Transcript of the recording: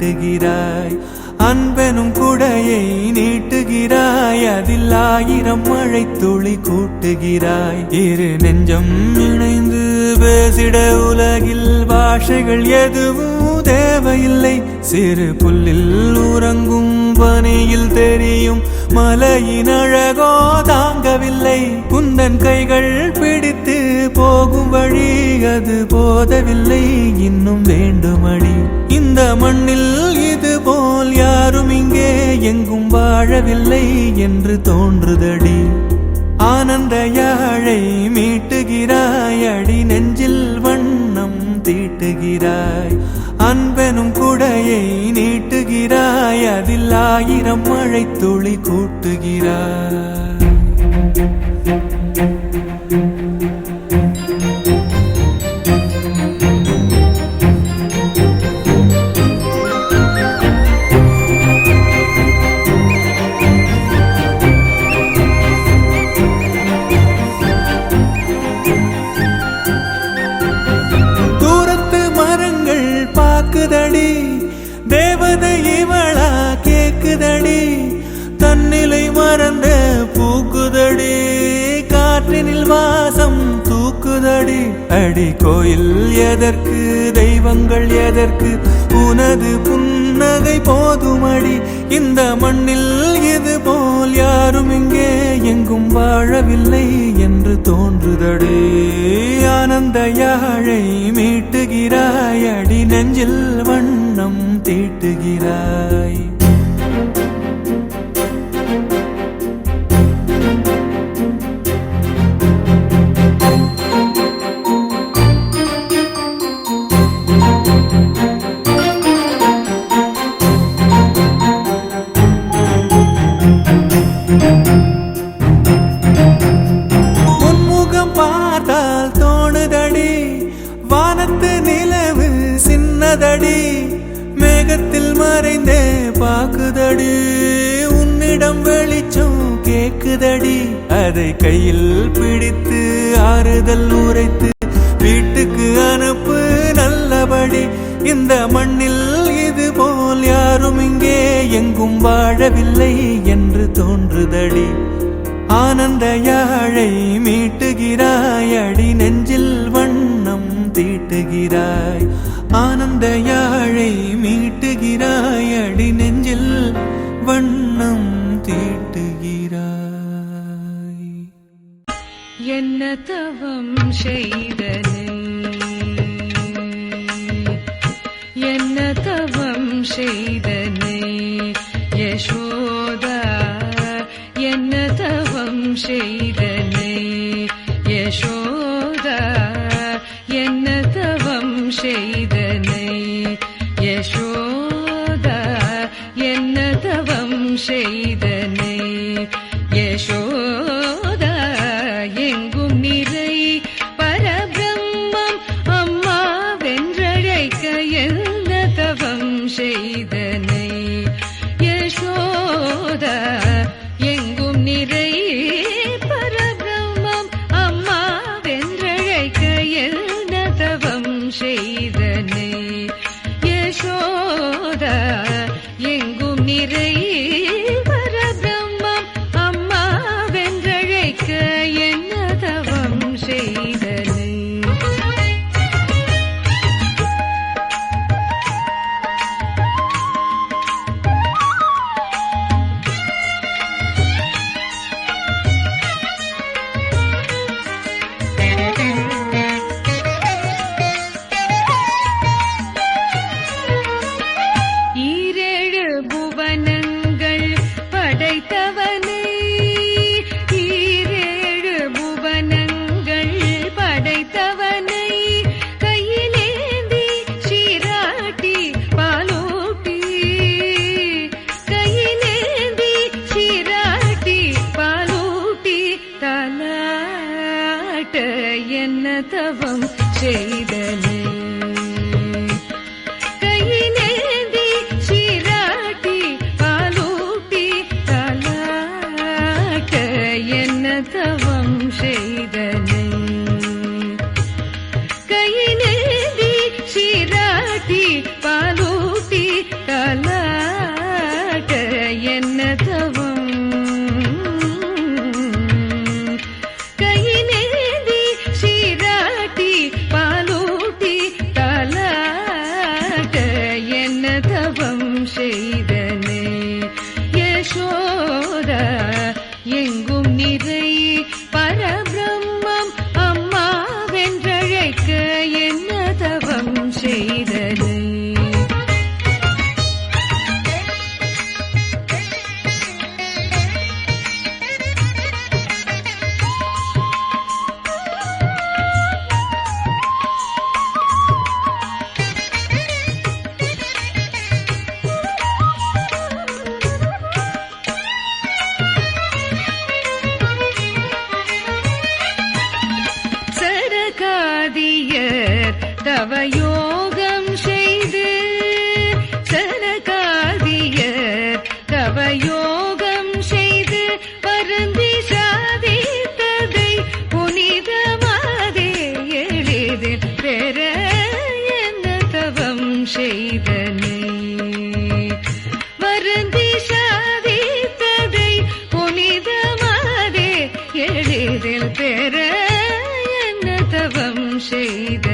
நீட்டுகிறாய். அன்பெனும் குடையை நீட்டுகிறாய். அதில் ஆயிரம் மழை துளி கூட்டுகிறாய். இரு நெஞ்சம் இணைந்து பேசிட உலகில் பாஷைகள் எதுவும் தேவையில்லை. சிறு புல்லில் உறங்கும் பனியில் தெரியும். மலையின் அழகோ தாங்கவில்லை. குந்தன் கைகள் போகும் வழி அது போதவில்லை இன்னும் வேண்டுமடி. இந்த மண்ணில் இது போல் யாரும் இங்கே எங்கும் வாழவில்லை என்று தோன்றுதடி. ஆனந்த யாழை மீட்டுகிறாய் அடி நெஞ்சில் வண்ணம் தீட்டுகிறாய். அன்பெனும் குடையை நீட்டுகிறாய் அதில் ஆயிரம் மழை துளி கூட்டுகிறாய். பாக்குதடி தேவதை இவளா கேக்குதடி. தன்னிலை மறந்த பூக்குதடி. காற்றினில் வாசம் தூக்குதடி. அடி கோயில் எதற்கு தெய்வங்கள் எதற்கு? உனது புன்னகை போதுமடி. இந்த மண்ணில் இது போல் யாரும் இங்கே எங்கும் வாழவில்லை என்று தோன்றுதடி. ஆனந்த யாழை மீட்டுகிறாயடி நெஞ்சில் தீட்டுகிறாய் கையில் பிடித்து ஆறுதல் உரைத்து வீட்டுக்கு அனுப்பு நல்லபடி. இந்த மண்ணில் இது போல் யாரும் இங்கே எங்கும் வாழவில்லை என்று தோன்றுதடி. ஆனந்த யாழை மீட்டுகிறாய் அடி நெஞ்சில் வண்ணம் தீட்டுகிறாய். ஆனந்த யாழை மீட்டுகிறாய் அடி நெஞ்சில் வண்ணம் என்ன தவம் செய்தனை என்ன தவம் செய்தனே? யசோதா என்ன தவம் செய்தனே? யசோதா என்ன தவம் செய்த ಕಾಲ கவயோகம் செய்து சரகாதியர் கவயோகம் செய்து பருந்தி சாதித்ததை புனிதமாதே எளிதில் பெற என்ன தவம் செய்தனை? வருந்தி சாதித்ததை புனிதமாதே எளிதில் பெற என்ன தவம் செய்த